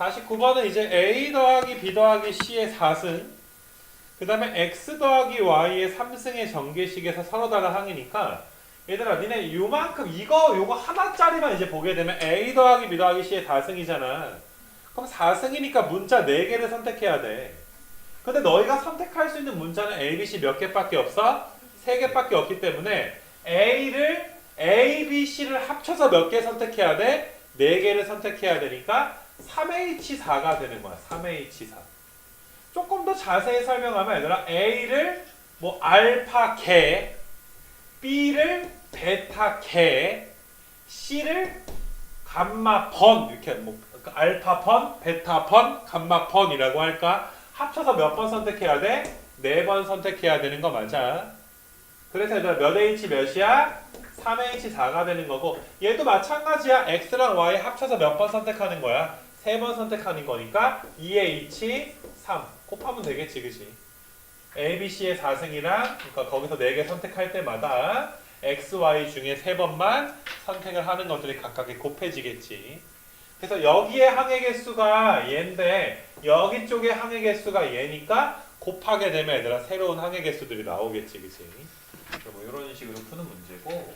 49번은 이제 A 더하기 B 더하기 C의 4승 그 다음에 X 더하기 Y의 3승의 전개식에서 서로 다른 항이니까 얘들아 니네 요만큼 이거 요거 하나짜리만 이제 보게 되면 A 더하기 B 더하기 C의 4승이잖아 그럼 4승이니까 문자 4개를 선택해야 돼 근데 너희가 선택할 수 있는 문자는 A, B, C 몇 개밖에 없어? 3개밖에 없기 때문에 A를 A, B, C를 합쳐서 몇 개 선택해야 돼? 4개를 선택해야 되니까 3H4가 되는 거야. 3H4. 조금 더 자세히 설명하면 얘들아 A를 뭐 알파 개, B를 베타 개, C를 감마 번 이렇게 뭐 그러니까 알파 번, 베타 번, 감마 번이라고 할까? 합쳐서 몇 번 선택해야 돼? 네 번 선택해야 되는 거 맞아. 그래서 얘들아 몇 H 몇이야? 3H4가 되는 거고 얘도 마찬가지야. X랑 Y 합쳐서 몇 번 선택하는 거야? 세 번 선택하는 거니까 2H 3 곱하면 되겠지 그치? A, B, C의 4승이랑 그러니까 거기서 4개 선택할 때마다 X, Y 중에 세 번만 선택을 하는 것들이 각각이 곱해지겠지. 그래서 여기에 항의 개수가 얘인데 여기 쪽에 항의 개수가 얘니까 곱하게 되면 얘들아 새로운 항의 개수들이 나오겠지 그치? 뭐 이런 식으로 푸는 문제고